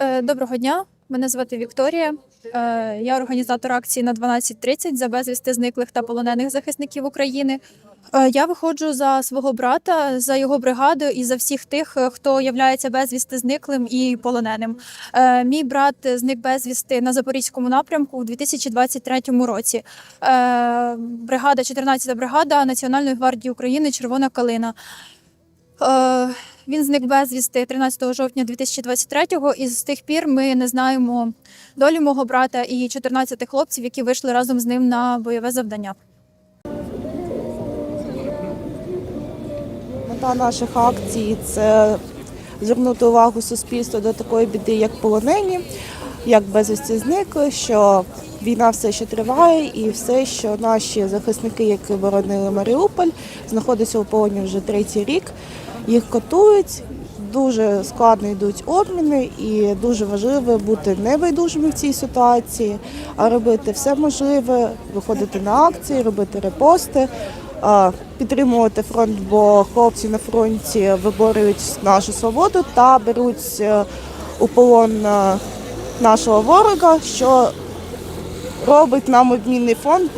Е, Доброго дня. Мене звати Вікторія. Е, Я організатор акції на 12.30 за безвісти зниклих та полонених захисників України. Е, Я виходжу за свого брата, за його бригаду і за всіх тих, е, хто являється безвісти зниклим і полоненим. Мій брат зник безвісти на запорізькому напрямку у 2023 році. Бригада, 14-та бригада Національної гвардії України Червона калина. Він зник безвісти 13 жовтня 2023-го, і з тих пір ми не знаємо долі мого брата і 14 хлопців, які вийшли разом з ним на бойове завдання. Мета наших акцій це звернути увагу суспільства до такої біди, як полонені, як безвісті зникли, що війна все ще триває, і все, що наші захисники, які боронили Маріуполь, знаходяться у полоні вже третій рік. Їх катують. Дуже складно йдуть обміни, і дуже важливо бути небайдужими в цій ситуації, а робити все можливе, виходити на акції, робити репости, підтримувати фронт, бо хлопці на фронті виборюють нашу свободу та беруть е, у полон е, нашого ворога, що робить нам обмінний фонд,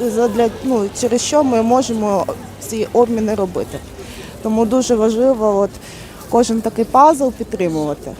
ну, через що ми можемо ці обміни робити. Тому дуже важливо от, кожен такий пазл підтримувати.